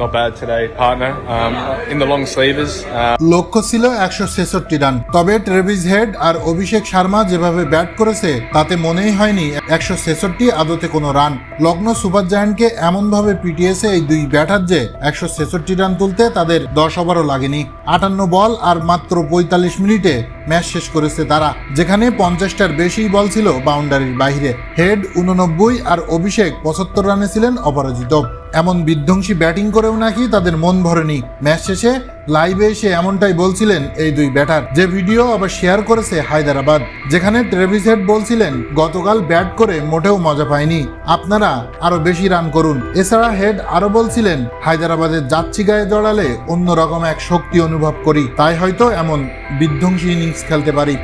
not bad today, partner. Um, in the long sleevers. Uh, লক্ষ্য ছিল একশো ছেষট্টি রান তবে ট্রেভিস হেড আর অভিষেক শর্মা যেভাবে ব্যাট করেছে তাতে মনেই হয়নি একশো ছেষট্টি আদতে কোনো রান লগ্ন সুপার জায়ান্টকে এমনভাবে পিটিয়েছে এই দুই ব্যাটার যে একশো ছেষট্টি রান তুলতে তাদের দশ ওভারও লাগেনি আটান্ন বল আর মাত্র পঁয়তাল্লিশ মিনিটে ম্যাচ শেষ করেছে তারা যেখানে পঞ্চাশটার বেশি বল ছিল বাউন্ডারির বাইরে হেড উননব্বই আর অভিষেক পঁচাত্তর রানে ছিলেন অপরাজিত এমন বিধ্বংসী ব্যাটিং করেও নাকি তাদের মন ভরেনি। ম্যাচ শেষে লাইভে এসে এমনটাই বলছিলেন এই দুই ব্যাটার। যে ভিডিও আবার শেয়ার করেছে হায়দ্রাবাদ, যেখানে ট্রেভিস হেড বলছিলেন, গতকাল ব্যাট করে মোটেও মজা পায়নি আপনারা আরও বেশি রান করুন। এছাড়া হেড আরও বলছিলেন হায়দ্রাবাদের যাচ্ছি গায়ে জড়ালে অন্যরকম এক শক্তি অনুভব করি। তাই হয়তো এমন বিধ্বংসী ইনিংস খেলতে পারি।